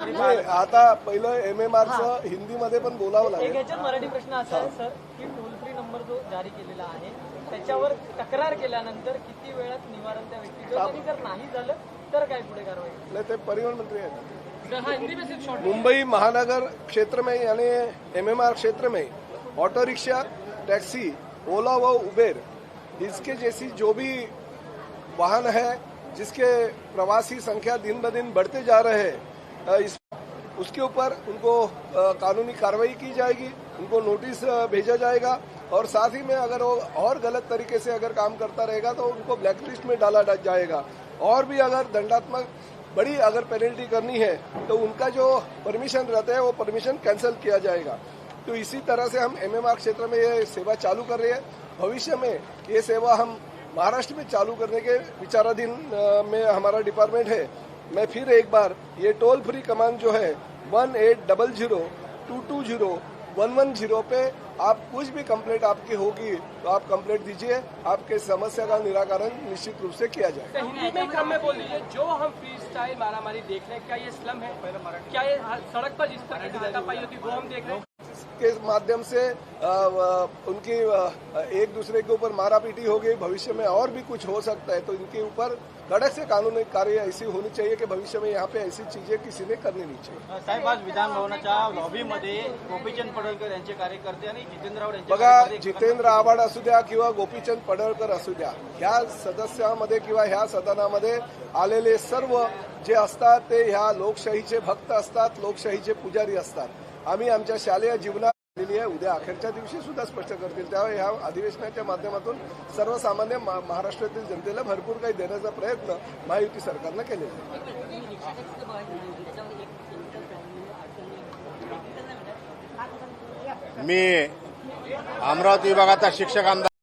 आता पहिलं M M आरचं हिंदीमध्ये पण बोलावं एक लागेल याच्यात मराठी प्रश्न असा आहे सर की टोल फ्री नंबर जो जारी केलेला आहे त्याच्यावर तक्रार केल्यानंतर किती वेळात निवारण त्या व्यक्तीचं जर नाही झालं तर काय पुढे कारवाई? नाही ते परिवहन मंत्री आहेत. हा हिंदी मुंबई महानगर क्षेत्र में यानी एमएमआर क्षेत्र में ऑटो रिक्शा टैक्सी ओला व उबेर इसके जैसी जो भी वाहन है जिसके प्रवासी संख्या दिन ब दिन बढ़ते जा रहे हैं इस, उसके ऊपर उनको कानूनी कार्रवाई की जाएगी, उनको नोटिस भेजा जाएगा, और साथ ही में अगर वो और गलत तरीके से अगर काम करता रहेगा तो उनको ब्लैकलिस्ट में डाला जाएगा। और भी अगर दंडात्मक, बड़ी अगर पेनल्टी करनी है तो उनका जो परमिशन रहता है, वो परमिशन कैंसिल किया जाएगा। तो इसी तरह से हम एमएमआर क्षेत्र में ये सेवा चालू कर रहे हैं। भविष्य में ये सेवा हम महाराष्ट्र में चालू करने के विचाराधीन में हमारा डिपार्टमेंट है। मैं फिर एक बार ये टोल फ्री कमांड जो है one eight double zero two two zero one one zero पे आप कुछ भी कंप्लेंट आपकी होगी तो आप कंप्लेंट दीजिए, आपके समस्या का निराकरण निश्चित रूप से किया जाए। हिंदी में क्रम में बोल दीजिए, जो हम फ्री स्टाइल मारामारी देख रहे हैं, क्या ये स्लम है? क्या ये सड़क पर जिस तरह की होती वो हम देख रहे हैं? के माध्यम से उनकी एक दूसरे के ऊपर मारा पीटी हो गई भविष्य में और भी कुछ हो सकता है तो इनके ऊपर कड़क से कानूनी कार्य ऐसी होनी चाहिए कि भविष्य में यहाँ पे ऐसी चीज़ें किसी ने करनी नहीं चाहिए। साहेब आज विधान भवनाच्या लॉबीमध्ये गोपीचंद पडळकर यांचे कार्यकर्ते आणि जितेंद्र आव्हाड बघा जितेंद्र आव्हाड असू द्या किंवा गोपीचंद पडळकर असू द्या ह्या सदस्यामध्ये किंवा ह्या सदनामध्ये आलेले सर्व जे असतात ते ह्या लोकशाहीचे भक्त असतात लोकशाहीचे पुजारी असतात. आम्ही आमच्या शालेय जीवनात आलेली आहे. उद्या अखेरच्या दिवशी सुद्धा स्पष्ट करतील. त्यामुळे ह्या अधिवेशनाच्या माध्यमातून सर्वसामान्य महाराष्ट्रातील जनतेला भरपूर काही देण्याचा प्रयत्न महायुती सरकारनं केलेला आहे. मी अमरावती विभागाचा शिक्षक आमदार